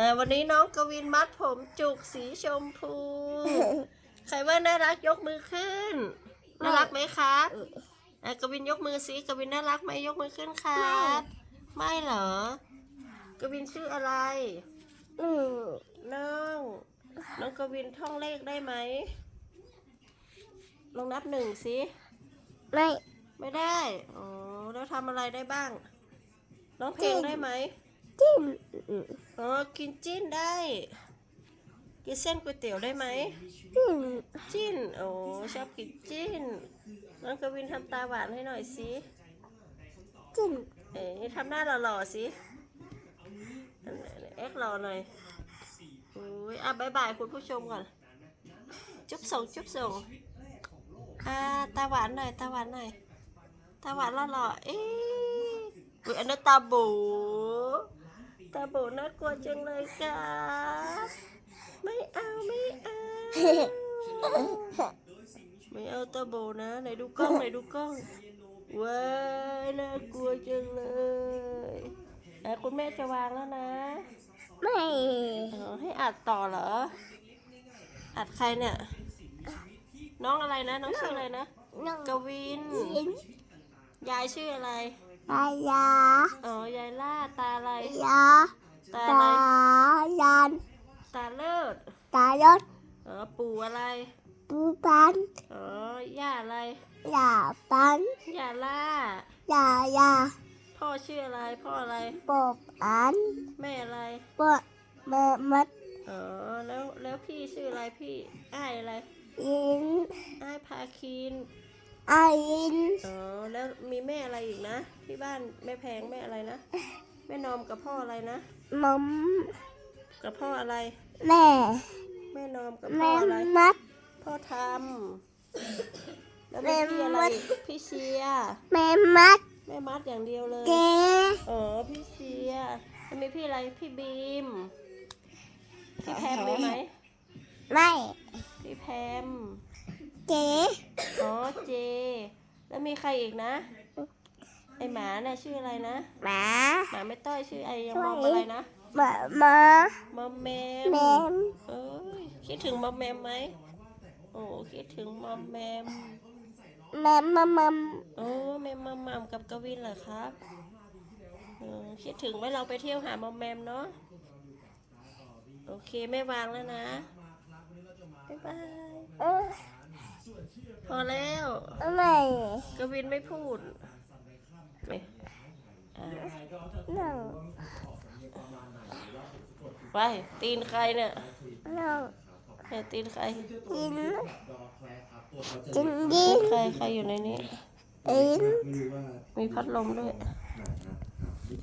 อ่าวันนี้น้องกวินมัดผมจุกสีชมพู ใครว่าน่ารักยกมือขึ้น น่ารักไหมครับอะกวินยกมือสิกวินน่ารักไหมยกมือขึ้นครับ ไม่เหรอ กวินชื่ออะไรอืมน้อง น้องกวินท่องเลขได้ไหม ลองนับหนึ่งสิไม่ไม่ได้อ๋อแล้วทำอะไรได้บ้างร้องเพลงได้ไหม จิ้มอืมอ๋อกินจิ้นได้ กินเส้นก๋วยเตี๋ยวได้ไหม จิ้มจิ้น โอ้ชอบกินจิ้น น้องกวินทำตาหวานให้หน่อยสิ จิ้มเอ๋ทำหน้าหล่อๆสิอันไหนๆเอ็กหล่อหน่อยอุ้ยอะบายบายคุณผู้ชมก่อน จุ๊บส่งจุ๊บส่งอ่าตาหวานหน่อย ตาหวานหน่อย ตาหวานหล่อๆเอ๊ะอุ้ยอันนั้นตาโบ ตาโบน่ากลัวจังเลยครับไม่เอาไม่เอาไม่เอาตาโบนะไหนดูกล้องไหนดูกล้องว้ายน่ากลัวจังเลยแต่คุณแม่จะวางแล้วนะ ไม่อ๋อให้อัดต่อเหรอ อัดใครเนี่ย น้องอะไรนะ น้องชื่ออะไรนะน้องกวินกิน ยายชื่ออะไร ปลายาอ๋อยายล่าตาอะไรยาตาตาอะไรยันตาเลิศตายศอ๋อปู่อะไรปูปันอ๋อย่าอะไรยาปันย่าล่ายายาพ่อชื่ออะไรพ่ออะไรปอบอันแม่อะไรปอบเมมัดอ๋อแล้วแล้วพี่ชื่ออะไรพี่อ้ายอะไรยินอ้ายพาคิน อายินอ๋อแล้วมีแม่อะไรอีกนะ ที่บ้านแม่แพงแม่อะไรนะ แม่นอมกับพ่ออะไรนะ มอมกับพ่ออะไร แม่ แม่นอมกับพ่แม่ออะไร มัด พ่อทำแล้วมีพี่อะไรอีกพี่เชียร์แม่มัดแม่มัดอย่างเดียวเลย เกอ๋อพี่เชียร์แล้วมีพี่อะไรพี่บีม พี่แพมมีไหม ไม่พี่แพม เก อ๋อเจ แล้วมีใครอีกนะ ไอหมาเนี่ยชื่ออะไรนะ หมาหมาไม่ต้อยชื่อไอยังมอมอะไรนะหมาหมามอมแมแมมมเอ้ยคิดถึงมอมแมมไหมโอ้คิดถึงมอมแมมแมมมัมมัมโอ้แมมมัมมัมกับกวินเหรอครับเออคิดถึงไหมเราไปเที่ยวหามอมแมมเนาะโอเคไม่วางแล้วนะบ๊ายบายเออ พอแล้วไม่กวินไม่พูดไม่อ่านั่งไปตีนใครเนี่ยนั่งเนี่ยตีนใครกินกินยิตีนนใครใครอยู่ในนี้กินมีพัดลมด้วยก